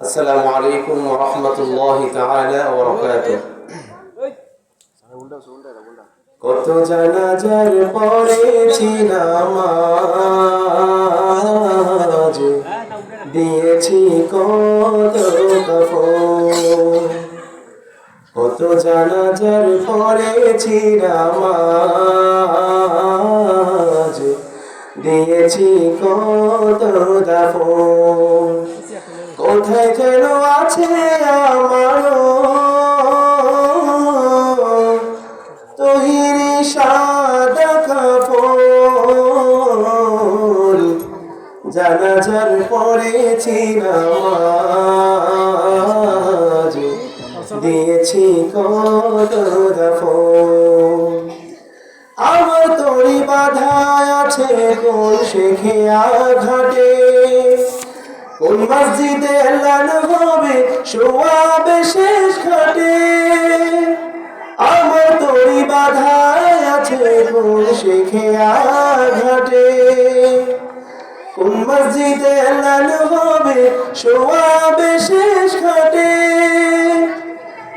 السلام عليكم ورحمة الله تعالى وبركاته কত জানাজার পড়েছি নামাজ দিয়েছি কত কাফন কত জানাজার পড়েছি নামাজ দিয়েছি কত দাফন কোথায় যেন আছে আমারও? তহিরি সাদা কাপড়, জানাজার পড়েছি নামাজ, দিয়েছি কত দাফন। আমার তরি বাধা আছে কোন শেখে ঘাটে কোন মসজিদে লাল হবে শোয়াবে শেষ ঘাটে? আমার তরি বাধা আছে শেখে ঘাটে। কোন মসজিদে লাল হবে শোয়াবে শেষ ঘাটে?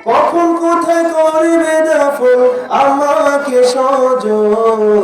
কখন কোথায় করবে দাফন আমাকে সজন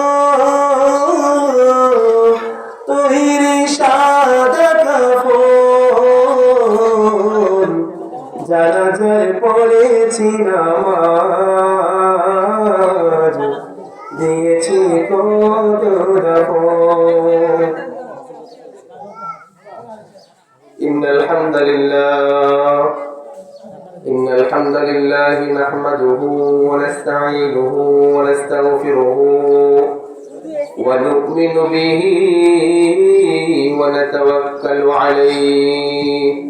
পড়েছি নামাজ দিয়েছি কত দাফন إن الحمد لله إن الحمد لله نحمده ونستعينه ونستغفره ونؤمن به ونتوكل عليه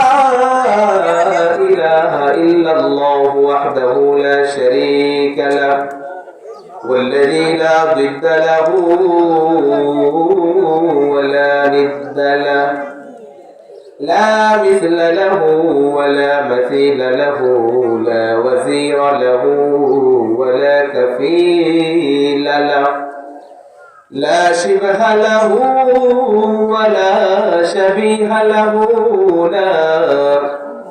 إله إلا الله وحده لا شريك له والذي لا ضد له ولا ند له. لا مثل له ولا مثيل له لا وزير له ولا كفيل له. لا شبه له ولا شبيه له لا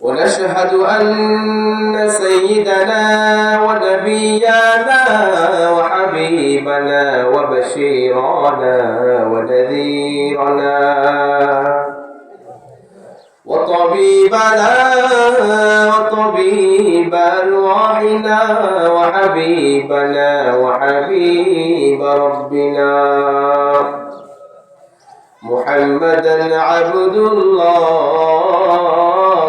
ونشهد أن سيدنا ونبينا وحبيبنا وبشيرنا ونذيرنا وطبيبنا وطبيب أرواحنا وحبيبنا وحبيب ربنا محمدا عبد الله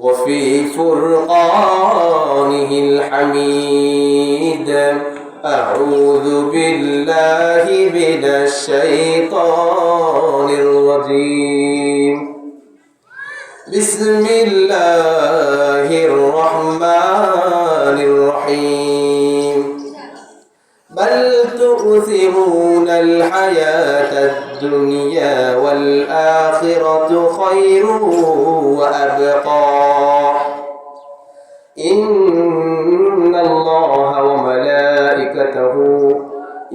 وفي فرقانه الحميد. أعوذ بالله من الشيطان الرجيم. بسم الله الرحمن الرحيم. بل تؤثرون الحياة الدنيا والآخرة خير وأبقى.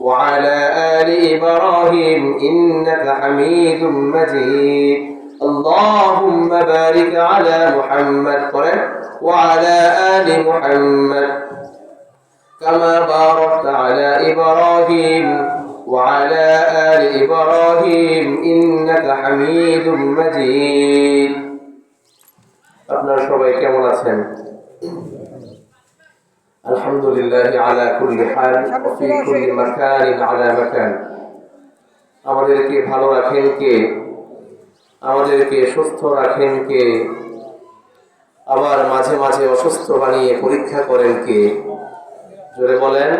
وعلى آل إبراهيم إنك حميد مجيد اللهم بارك على محمد وعلى آل محمد كما باركت على إبراهيم وعلى آل إبراهيم إنك حميد مجيد আপনারা সবাই কেমন আছেন الحمد لله على كل حال وفي كل مكان على مكان আমাদেরকে ভালো রাখেন কে আমাদেরকে সুস্থ রাখেন কে আবার মাঝে মাঝে অসুস্থ বানিয়ে পরীক্ষা করেন কে জোরে বলেন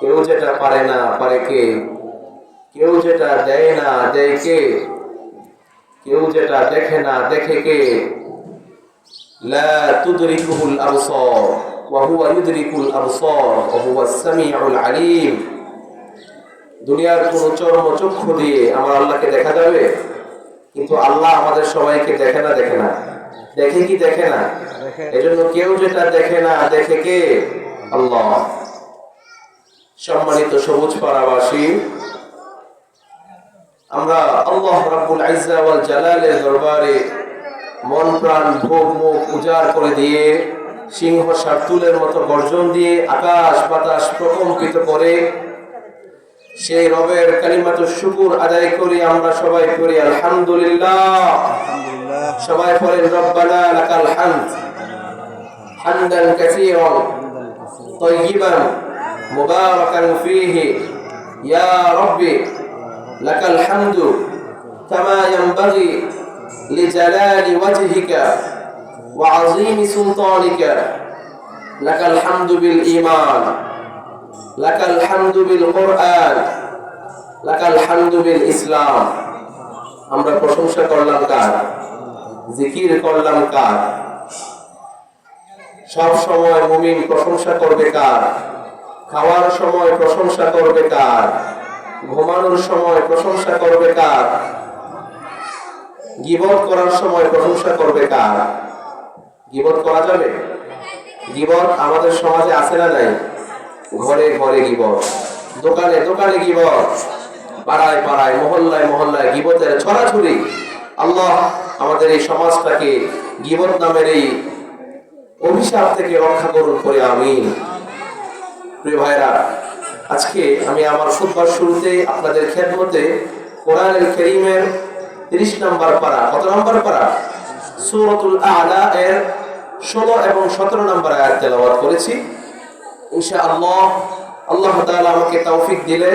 কেউ যেটা পারে না পারে কে কেউ যেটা দেয় না দেয় কে কেউ যেটা দেখে না দেখে কে لا تدركه الأبصار দুনিয়ার কোন চর্ম চক্ষু দিয়ে আমার আল্লাহকে দেখা যাবে কিন্তু আল্লাহ আমাদের সবাইকে দেখে না দেখে না। দেখে কি দেখে না? কেউ যেটা দেখে না দেখে কে? আল্লাহ। সম্মানিত সবুজ পাড়াবাসী আমরা আল্লাহ রাব্বুল আইজা ওয়াল জালালের দরবারে মন প্রাণ ভোগ মুখ উজাড় করে দিয়ে সিংহ সার্তুলের মতো গর্জন দিয়ে আকাশ বাতাস প্রকম্পিত করে সেই রবের কালিমাত শুকুর আদায় করি আমরা সবাই করি আলহামদুলিল্লাহ। সবাই পড়েন রব্বানা লাকাল হামদ। হামদান কাসীরান তাইয়িবান মুবারাকান ফীহি। ইয়া রব্বি লাকাল হামদু কামা ইয়ানবাগি লিজালালি ওয়াজহিকা। وعظيم سلطانك لك الحمد بالإيمان لك الحمد بالقرآن لك الحمد بالإسلام আমরা প্রশংসা করলাম কার জিকির করলাম কার সব সময় মুমিন প্রশংসা করবে কার খাওয়ার সময় প্রশংসা করবে কার ঘুমানোর সময় প্রশংসা করবে কার গিবত করার সময় প্রশংসা করবে কার গিবত করা যাবে? গিবত আমাদের সমাজে আছে না নাই? ঘরে ঘরে গিবত দোকানে দোকানে গিবত পাড়ায় পাড়ায়, মহল্লায় মহল্লায় গিবতের ছড়াছড়ি। আল্লাহ আমাদের এই সমাজটাকে গিবত নামের এই অভিশাপ থেকে রক্ষা করুন করে আমি প্রিয় ভাইরা আজকে আমি আমার খুতবার শুরুতে আপনাদের খেদমতে কোরআনের করিমের তিরিশ নম্বর পারা। কত নম্বর পারা? সূরাতুল আলা এর ষোলো এবং সতেরো নম্বর আয়াত তেলাওয়াত করেছি। ইনশাআল্লাহ, আল্লাহ তাআলা আমাকে তৌফিক দিলে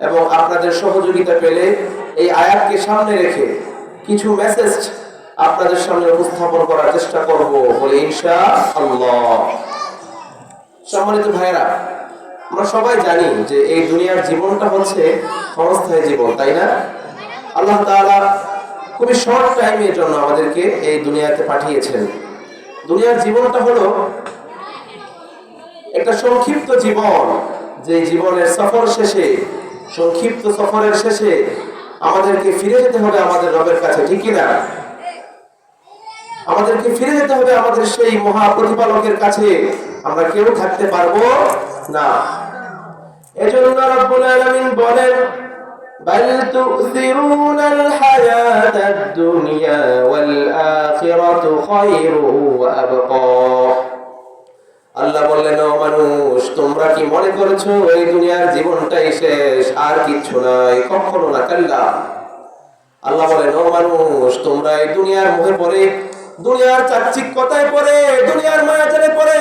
এবং আপনাদের সহযোগিতা পেলে এই আয়াতকে সামনে রেখে কিছু মেসেজ আপনাদের সামনে উপস্থাপন করার চেষ্টা করব বলে ইনশাআল্লাহ। সম্মানিত ভাইরা আমরা সবাই জানি যে এই দুনিয়ার জীবনটা হচ্ছে ক্ষণস্থায়ী জীবন, তাই না? আল্লাহ তাআলা খুবই শর্ট টাইমের জন্য আমাদেরকে এই দুনিয়াতে পাঠিয়েছেন। দুনিয়ার জীবনটা হলো একটা সংক্ষিপ্ত জীবন, যে জীবনের সফর শেষে, সংক্ষিপ্ত সফরের শেষে আমাদেরকে ফিরে যেতে হবে আমাদের রবের কাছে, ঠিক না আমাদেরকে ফিরে যেতে হবে আমাদের সেই মহা প্রতিপালকের কাছে। আমরা কেউ থাকতে পারব না। এজন্য রব্বুল আলামিন বলেন বাইল তুসিরুনাল হায়াত আল্লাহ বললেন, ও মানুষ, তোমরা কি মনে করেছ এই দুনিয়ার জীবনটাই শেষ, আর কিচ্ছু নাই? কখনো না, কাল্লা। আল্লাহ বলেন, ও মানুষ, তোমরা এই দুনিয়ার মুখে পড়ে, দুনিয়ার চাকচিক্যতায় পড়ে, দুনিয়ার মায়াজালে পড়ে,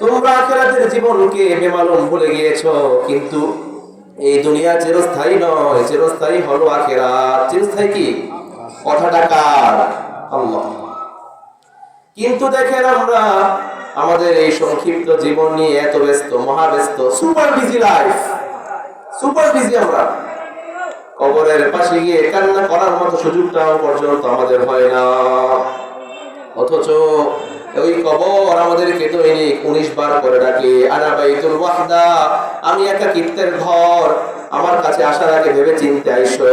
তোমরা আখেরাতের জীবনকে বেমালুম ভুলে গিয়েছো, কিন্তু এই দুনিয়া চিরস্থায়ী নয়, চিরস্থায়ী হলো আখেরাত। চিরস্থায়ী কি? কথাটা কার? আল্লাহ। কিন্তু দেখেন আমরা আমাদের এই সংক্ষিপ্ত জীবন নিয়ে এত ব্যস্ত মহাব্যস্ত super busy life super busy আমরা। কবরের পাশে গিয়ে কান্না করার মতো সুযোগটাও পর্যন্ত আমাদের হয় না। অথচ ওই কবর আমাদেরকে দৈনিক উনিশ বার করে ডাকে, আনা বাইতুল ওয়াহদা, আমি একটা কীর্তের ঘর। আমার কাছে আসার আগে ভেবে চিনতে আইসো।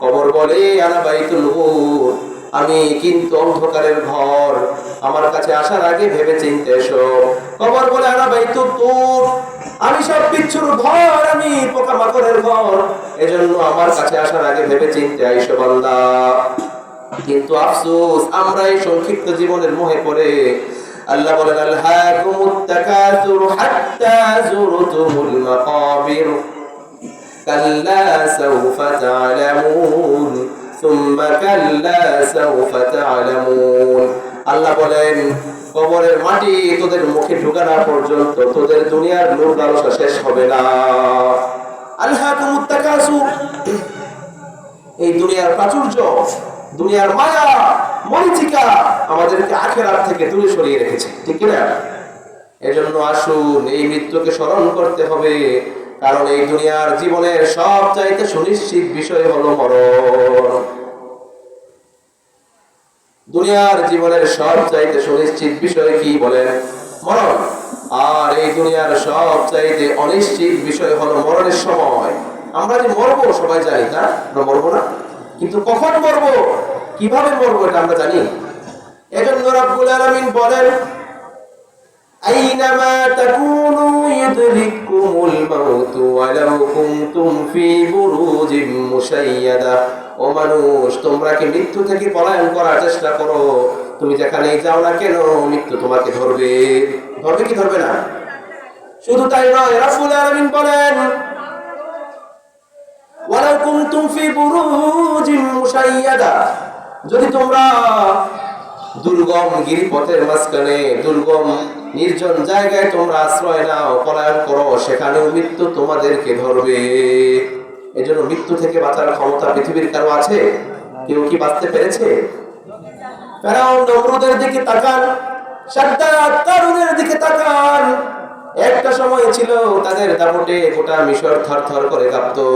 কবর বলে, আনা বাইতুল হুর। আমি কিন্তু অন্ধকারের ঘর। আমার কাছে আসার আগে ভেবে চিনতে এসো। কবর বলে আনা বাইতুল তুর। আমি সব বিচ্ছুর ঘর, আমি পোকামাকড়ের ঘর। এজন্য আমার কাছে আসার আগে ভেবে চিনতে আইসো বান্দা। কিন্তু আফসোস, আমরা এই সংক্ষিপ্ত জীবনের মোহে পড়ে। আল্লাহ বলেন আলহাকুমুত তাকাসুর হাত্তা যুরতুমুল মাকাবির। কাল্লা সাউফা তা'লামুন আল্লাহ বলেন, কবরের মাটি তোদের মুখে পর্যন্ত তোদের দুনিয়ার লালসা শেষ হবে না। এই দুনিয়ার প্রাচুর্য, দুনিয়ার মায়া, মরিচিকা আমাদেরকে আখেরাত থেকে দূরে সরিয়ে রেখেছে, ঠিক কিনা? এজন্য আসুন, এই মৃত্যুকে স্মরণ করতে হবে। কারণ এই দুনিয়ার জীবনের সব চাইতে সুনিশ্চিত বিষয় হলো মরণ। দুনিয়ার জীবনের সব চাইতে সুনিশ্চিত বিষয় কি বলেন? মরণ। আর এই দুনিয়ার সব চাইতে অনিশ্চিত বিষয় হলো মরণের সময়। আমরা যে মরবো, সবাই জানি না? আমরা মরবো না। কিন্তু কখন মরবো? কীভাবে মরবো এটা আমরা জানি? এজন্য রব্বুল আলামিন বলেন أينما تكونوا يدرككم الموت ولو كنتم في بروج مشيدة ও মানুষ তোমরা কি মৃত্যু থেকে পলায়ন করার চেষ্টা করো তুমি যেখানেই যাও না কেন মৃত্যু তোমাকে ধরবে ধরবে কি ধরবে না শুধু তাই নয় রাসূল আলামিন বলেন ওয়ালাউ কুনতুম ফি বুরুজিন মুশাইয়াদা যদি তোমরা দুর্গম গিরিপথের মাঝখানে, দুর্গম নির্জন জায়গায় তোমরা আশ্রয় নাও, পলায়ন করো, সেখানেও মৃত্যু তোমাদেরকে ধরবে। এজন্য মৃত্যু থেকে বাঁচার ক্ষমতা পৃথিবীর কারও আছে? কেউ কি বাঁচতে পেরেছে? দিকে তাকান দিকে তাকান। একটা সময় ছিল, তাদের দাপটে গোটা মিশর থরথর করে কাঁপতো।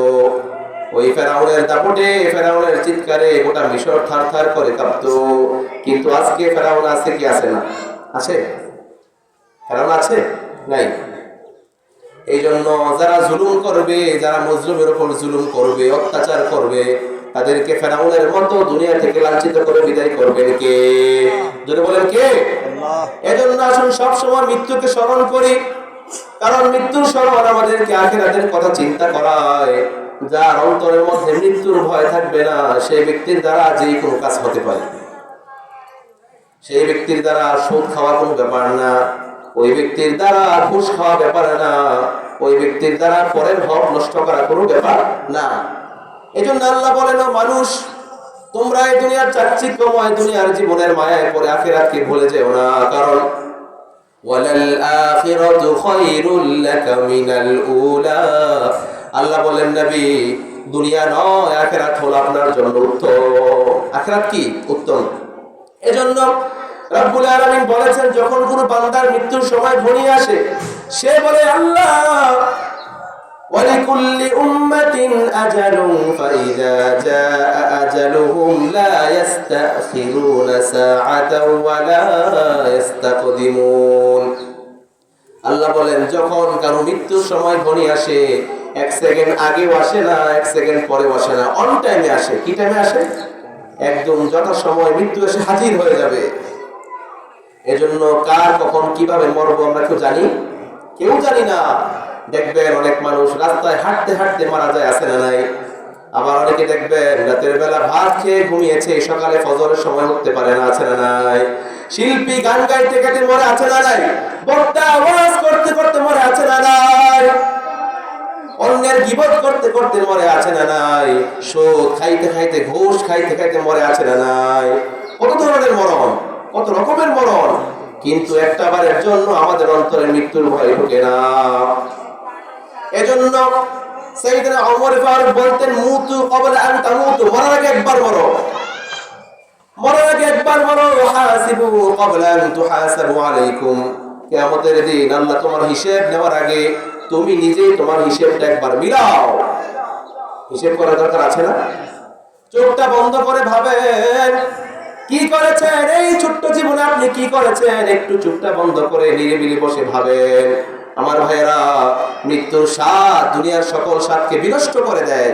ওই ফেরাউনের দাপটে ফেরাউনের চিৎকারে গোটা মিশর থারথার করে কাঁপতো। কিন্তু আজকে ফেরাউন আছে কি আছে না? আছে? ফেরাউন আছে? নাই। এই জন্য যারা জুলুম করবে যারা মজলুমের উপর জুলুম করবে অত্যাচার করবে তাদেরকে ফেরাউনের মতো দুনিয়া থেকে লাঞ্ছিত করে বিদায় করবেন কে? যদি বলেন কে? এজন্য আসুন সবসময় মৃত্যুকে স্মরণ করি। কারণ মৃত্যুর স্মরণ আমাদেরকে আখেরাতের কথা চিন্তা করায়। যার অন্তরের মধ্যে মৃত্যুর ভয় থাকবে না, সেই ব্যক্তির দ্বারা যে কোনো কাজ হতে পারে। সেই ব্যক্তির দ্বারা সুদ খাওয়া কোনো ব্যাপার না, ওই ব্যক্তির দ্বারা ঘুষ খাওয়া ব্যাপার না, ওই ব্যক্তির দ্বারা পরের হক নষ্ট করা কোনো ব্যাপার না। এজন্য আল্লাহ বলেন মানুষ, তোমরা এই দুনিয়ার চাকচিক্যময় দুনিয়ার জীবনের মায়ায় পরে আখের আখেরাতকে ভুলে যেও না, কারণ ওয়ালাল আখিরাতু খায়রুল লাকা মিনাল উলা। আল্লাহ বলেন নবী দুনিয়া নয় আখেরাত হলো আপনার জন্য উত্তম আখেরাত কি উত্তম এজন্য রব্বুল আলামিন বলেছেন যখন কোনো বান্দার মৃত্যুর সময় ঘনিয়ে আসে সে বলে আল্লাহ ولكل أمة أجل فإذا جاء أجلهم لا يستأخرون ساعة ولا يستقدمون আল্লাহ বলেন যখন কারো মৃত্যুর সময় ঘনিয়ে আসে এক সেকেন্ড আগেও আসে না, এক সেকেন্ড পরেও আসে না। অন টাইমে আসে। কি টাইমে আসে? একদম যত সময় মৃত্যু এসে হাজির হয়ে যাবে। এজন্য কার কখন কীভাবে মরবো আমরা কেউ জানি? কেউ জানি না। দেখবেন অনেক মানুষ রাস্তায় হাঁটতে হাঁটতে মারা যায়, আছে না নাই? আবার অনেকে দেখবেন রাতের বেলা ভাত খেয়ে ঘুমিয়েছে, সকালে ফজরের সময় উঠতে পারে না, আছে না নাই? শিল্পী গান গাইতে গাইতে মরে, আছে না নাই? বক্তা আওয়াজ করতে করতে মরে, আছে না নাই? অন্যের গিবত করতে করতে মরে আছে না নাই? সুদ খাইতে খাইতে, ঘুষ খাইতে খাইতে মরে আছে না নাই? কত ধরনের মরণ? কত রকমের মরণ? কিন্তু একটা বারের জন্য আমাদের অন্তরে মৃত্যুর ভয় ঢুকে না। এজন্য সাইয়েদনা ওমর ফারুক বলতেন, মুতু ক্বাবলা আন তামুতু, মরার আগে একবার মরো। মরার আগে একবার মরো, হাসিবু ক্বাবলা আন তুহাসাবু আলাইকুম। কিয়ামতের দিন আল্লাহ তোমার হিসাব নেওয়ার আগে তুমি নিজেই তোমার হিসাবটা একবার মিলাও। হিসাব করার দরকার আছে না? চোখটা বন্ধ করে ভাবেন, কি করেছেন? এই ছোট্ট জীবনে আপনি কি করেছেন? একটু চোখটা বন্ধ করে নিরিবিলি বসে ভাবেন। আমার ভাইয়েরা, মৃত্যুর স্বাদ দুনিয়ার সকল স্বাদকে বিনষ্ট করে দেয়।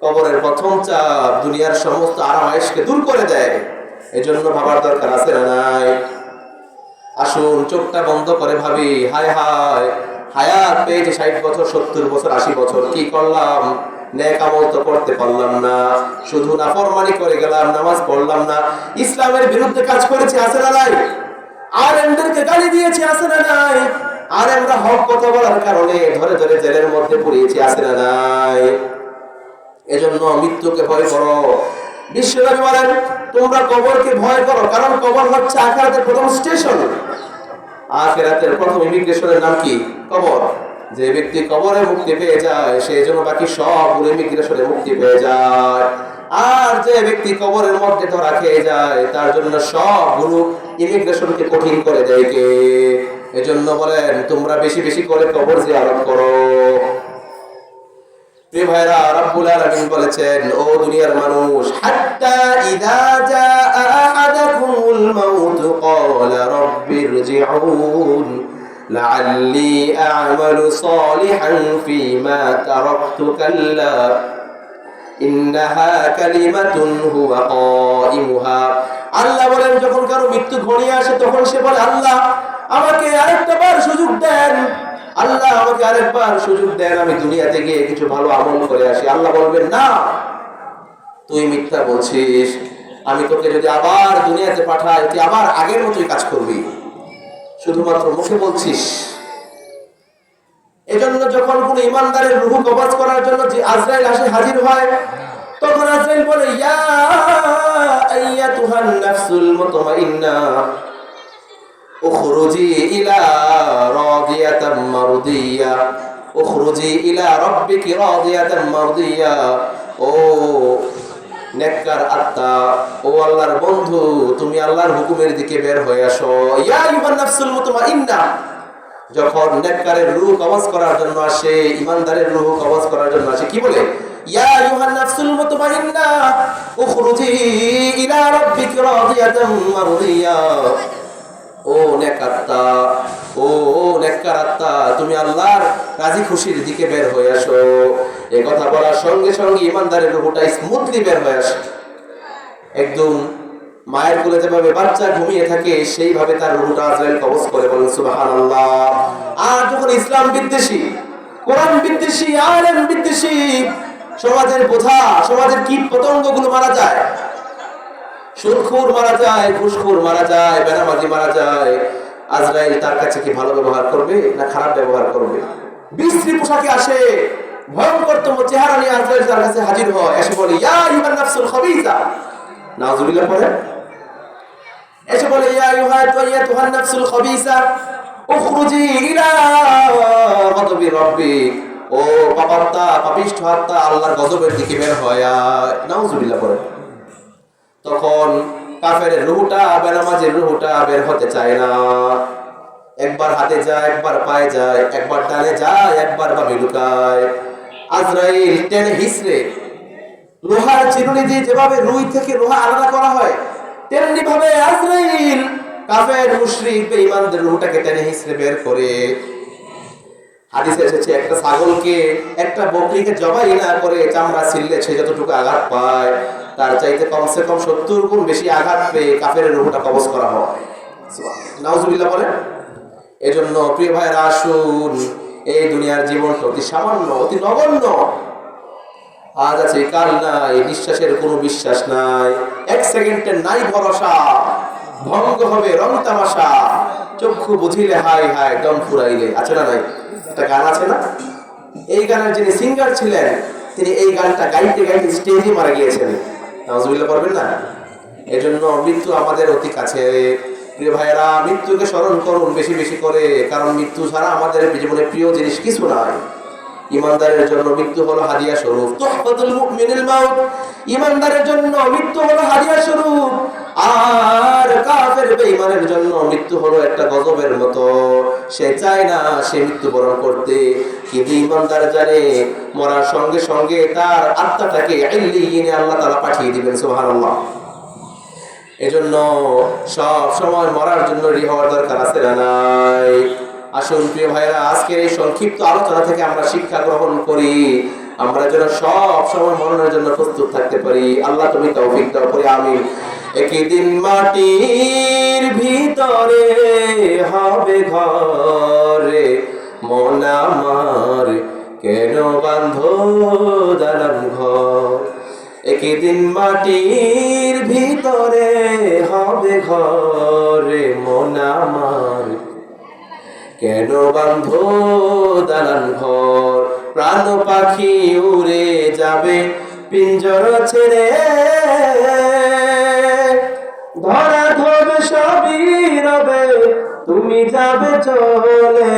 কবরের প্রথম চাপ দুনিয়ার সমস্ত আরামায়েশকে দূর করে দেয়। এজন্য ভাবার দরকার আছে না নাই? আসুন, চোখটা বন্ধ করে ভাবি, হায় হায় হায়াত পেয়েছে ষাট বছর, সত্তর বছর, আশি বছর, কি করলাম? করতে পারলাম না। শুধু করে গেলাম, নামাজ পড়লাম না। ইসলামের বিরুদ্ধে কাজ করেছি, আছে না নাই? আর এমদেরকে গালি দিয়েছি, আছে না নাই? আর আমরা হক কথা বলার কারণে ধরে ধরে জেলের মধ্যে পড়িয়েছি, আছে না নাই? এজন্য মৃত্যুকে ভয় করো। বিশ্বনবী বলেন, তোমরা কবরকে ভয় করো, কারণ কবর হচ্ছে আখিরাতের প্রথম স্টেশন। আখিরাতের প্রথম ইমিগ্রেশনের নাম কি? কবর। যে ব্যক্তি কবরে মুক্তি পেয়ে যায় সেই জন্য বাকি সবগুলো ইমিগ্রেশনে মুক্তি পেয়ে যায়। আর যে ব্যক্তি কবরের মধ্যে ধরা খেয়ে যায়, তার জন্য সব সবগুলো ইমিগ্রেশনকে কঠিন করে দেয় কে? এজন্য বলেন, তোমরা বেশি বেশি করে কবর জিয়ারত করো। ও দুনিয়ার মানুষ আল্লাহ বলেন, যখন কারও মৃত্যু ঘনিয়ে আসে, তখন সে বলে, আল্লাহ, আমাকে আরেকটা বার সুযোগ দেন। আল্লাহ আমাকে আরেকবার সুযোগ দেন, আমি দুনিয়াতে গিয়ে কিছু ভালো আমল করে আসি। আল্লাহ বলবেন, না, তুই মিথ্যা বলছিস। আমি তোকে যদি আবার দুনিয়াতে পাঠাই, তুই আবার আগের মতোই কাজ করবি। শুধুমাত্র মুখে বলছিস। এজন্য যখন কোন ইমানদারের রুহু কবজ করার জন্য যে আজরাইল আসে, হাজির হয়, তখন আজরাইল বলে, ইয়া আইয়াতুহান নাফসুল মুতমাইন্না বন্ধু, তুমি আল্লাহর হুকুমের দিকে বের হয়ে আসো। ইয়া আইয়ুহান নাফসুল যখন নেককারের রূহ কবজ করার জন্য আসে ইমানদারের রূহ কবজ করার জন্য আসে, কি বলে? ইয়া আইয়ুহান নাফসুল মুতমাইন্না, উখরুজি ইলা রাব্বিকি রাদিয়াতাম মারদিয়া। ও নেকাত্তা, ও নেককারাত্তা তুমি আল্লাহর রাজি খুশির দিকে বের হয়ে আসো। এই কথা বলার সঙ্গে সঙ্গে ইমানদারের স্মুথলি বের হয়ে আসে। একদম মায়ের কোলে যেভাবে বাচ্চা ঘুমিয়ে থাকে, সেইভাবে তার আজরাইল কবজ করে বলেন, সুবহানাল্লাহ। আর যখন ইসলাম বিদ্বেষী, কোরআন বিদ্বেষী, আলেম বিদ্বেষী, সমাজের বোঝা, সমাজের কীট পতঙ্গগুলো মারা যায় সুরখুর মারা যায় ঘুষখুর মারা যায় বেনামাজি মারা যায়। আজরাইল তার কাছে কি ভালো ব্যবহার করবে না খারাপ ব্যবহার করবে? বিশ্রী পোশাকে আসে ভয়ঙ্করতম চেহারা নিয়ে আজরাইল তার কাছে হাজির হয়। এসে বলে, ইয়া ইউহান নাফসুল খাবিসা। নাউজুবিল্লাহ পড়ে। এসে বলে, ইয়া ইউহা তাইয়াতুহান নাফসুল খাবিসা, উখরুজি ইলা গদবি রাব্বিক। ও পাপাত্তা পাপিষ্ঠ আত্মা, আল্লাহর গজবের দিকে বের হয়। নাউজুবিল্লাহ পড়ে। তখন কাফের রুহুটা বেনামাজের রুহুটা বের হতে চায় না। একবার হাতে যায়, একবার পায়ে যায়, একবার ডানে যায়, একবার বামে লুকায়। আজরাইল টেনে হিসড়ে লোহার চিরুনি দিয়ে যেভাবে রুই থেকে লোহা আলাদা করা হয়, তেমনি ভাবে আজরাইল কাফের, মুশরিক, বেঈমানদের রুহটাকে টেনে হিসড়ে বের করে। হাদিসে এসেছে, একটা ছাগলকে, একটা বকরিকে জবাই না করে চামড়া ছিললে সে যতটুকু আঘাত পায় তার চাইতে কমসে কম সত্তর গুণ বেশি আঘাত পেয়ে কাফের রুহটা কবজ করা হয়। নাউজুবিল্লাহ বলেন, এজন্য প্রিয় ভাইরা আসুন, এই দুনিয়ার জীবনটা অতি সামান্য, অতি নগণ্য। আজ আছে, কাল নাই, নিঃশ্বাসের কোনো বিশ্বাস নাই। এক সেকেন্ডের নাই ভরসা, ভঙ্গ হবে রং তামাশা। চক্ষু বুঝিলে হাই হাই, দম ফুরাইলে। আছে না নাই? একটা গান আছে না? এই গানের যিনি সিঙ্গার ছিলেন, তিনি এই গানটা গাইতে গাইতে স্টেজে মারা গিয়েছেন। নাজুবিল্লাহ পারবেন না? এজন্য মৃত্যু আমাদের অতি কাছে। প্রিয় ভাইয়েরা, মৃত্যুকে স্মরণ করুন বেশি বেশি করে, কারণ মৃত্যু ছাড়া আমাদের জীবনে প্রিয় জিনিস কিছু নাই। ইমানদারের জন্য মৃত্যু হলো হাদিয়া স্বরূপ। তুহফাতুল মুমিনিল মাউত, ইমানদারের জন্য মৃত্যু হলো হাদিয়া স্বরূপ। আর কাফের বেঈমানের জন্য মৃত্যু হলো একটা গজবের মতো। সে চায় না সে মৃত্যুবরণ করতে। কিন্তু ইমানদার জানে, মরার সঙ্গে সঙ্গে তার আত্মাটাকে ইল্লিয়িনে আল্লাহ তাআলা পাঠিয়ে দিবেন, সুবহানাল্লাহ। এজন্য সব সময় মরার জন্য রেডি হওয়ার দরকার আছে না নাই? আসুন প্রিয় ভাইরা, আজকের এই সংক্ষিপ্ত আলোচনা থেকে আমরা শিক্ষা গ্রহণ করি। আমরা যেন সব সময় মরণের জন্য প্রস্তুত থাকতে পারি। আল্লাহ তুমি তৌফিক দাও করি আমি একই দিন মাটির ভিতরে হবে ঘরে, মন আমার কেন বান্ধ দালান ঘর? একদিন মাটির ভিতরে হবে ঘরে, মন আমার কেন বান্ধ দালান ঘর? প্রাণ পাখি উড়ে যাবে, পিঞ্জর ছেড়ে। ধরা ধরবে সবই রবে, তুমি যাবে চলে।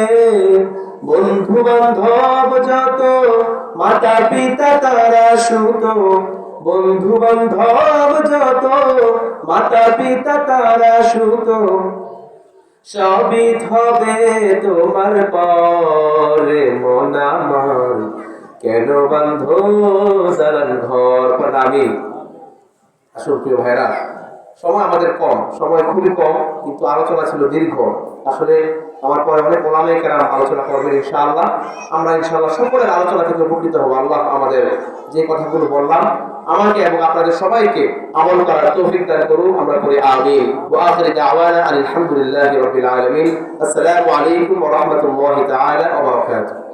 বন্ধু বান্ধব যত, মাতা পিতা তারা সুত বন্ধু বান্ধব যত, মাতা পিতা তারা সুত সবই হবে তোমার পরে মন আমার। কেন বান্ধ দালান ঘর? আমি। আসল প্রিয় ভাইরা সময় আমাদের কম, সময় খুবই কম, কিন্তু আলোচনা ছিল দীর্ঘ। আসলে আমার পরে অনেক ওলামে কেরাম আলোচনা করবেন ইনশাআল্লাহ। আমরা ইনশাআল্লাহ সকলের আলোচনা থেকে উপকৃত হব। আল্লাহ আমাদের যে কথাগুলো বললাম, আমাকে এবং আপনাদের সবাইকে আমল করার তৌফিক দান করুন আমরা করি আমিন। ওয়া আখিরি দাওয়ানা আলহামদুলিল্লাহি রাব্বিল আলামিন। আসসালামু আলাইকুম ওয়া রাহমাতুল্লাহি তাআলা ওয়া বারাকাতুহু।